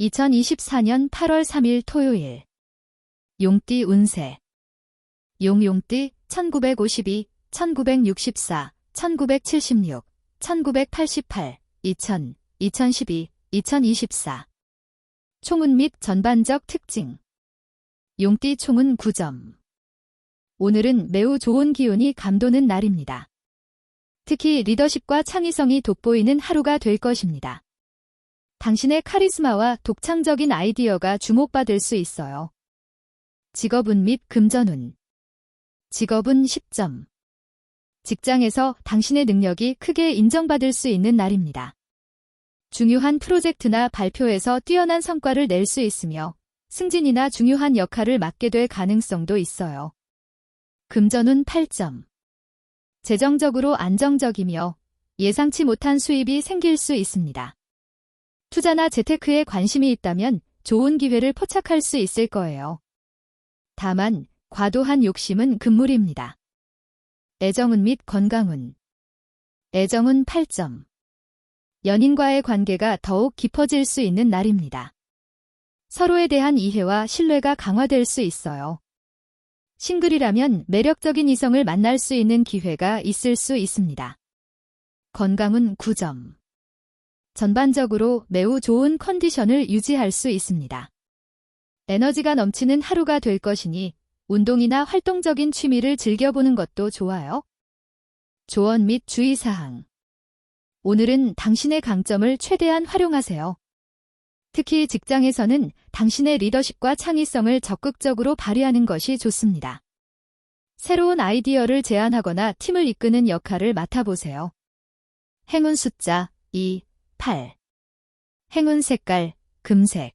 2024년 8월 3일 토요일. 용띠 운세. 용용띠 1952, 1964, 1976, 1988, 2000, 2012, 2024 총운 및 전반적 특징. 용띠 총은 9점. 오늘은 매우 좋은 기운이 감도는 날입니다. 특히 리더십과 창의성이 돋보이는 하루가 될 것입니다. 당신의 카리스마와 독창적인 아이디어가 주목받을 수 있어요. 직업운 및 금전운. 직업은 10점. 직장에서 당신의 능력이 크게 인정받을 수 있는 날입니다. 중요한 프로젝트나 발표에서 뛰어난 성과를 낼 수 있으며 승진이나 중요한 역할을 맡게 될 가능성도 있어요. 금전운 8점. 재정적으로 안정적이며 예상치 못한 수입이 생길 수 있습니다. 투자나 재테크에 관심이 있다면 좋은 기회를 포착할 수 있을 거예요. 다만 과도한 욕심은 금물입니다. 애정운 및 건강운 애정은 8점 연인과의 관계가 더욱 깊어질 수 있는 날입니다. 서로에 대한 이해와 신뢰가 강화될 수 있어요. 싱글이라면 매력적인 이성을 만날 수 있는 기회가 있을 수 있습니다. 건강은 9점 전반적으로 매우 좋은 컨디션을 유지할 수 있습니다. 에너지가 넘치는 하루가 될 것이니 운동이나 활동적인 취미를 즐겨보는 것도 좋아요. 조언 및 주의사항. 오늘은 당신의 강점을 최대한 활용하세요. 특히 직장에서는 당신의 리더십과 창의성을 적극적으로 발휘하는 것이 좋습니다. 새로운 아이디어를 제안하거나 팀을 이끄는 역할을 맡아보세요. 행운 숫자 2, 8. 행운 색깔, 금색.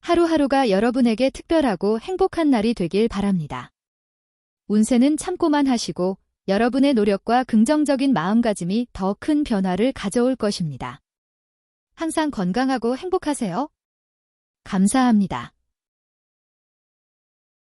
하루하루가 여러분에게 특별하고 행복한 날이 되길 바랍니다. 운세는 참고만 하시고 여러분의 노력과 긍정적인 마음가짐이 더 큰 변화를 가져올 것입니다. 항상 건강하고 행복하세요. 감사합니다.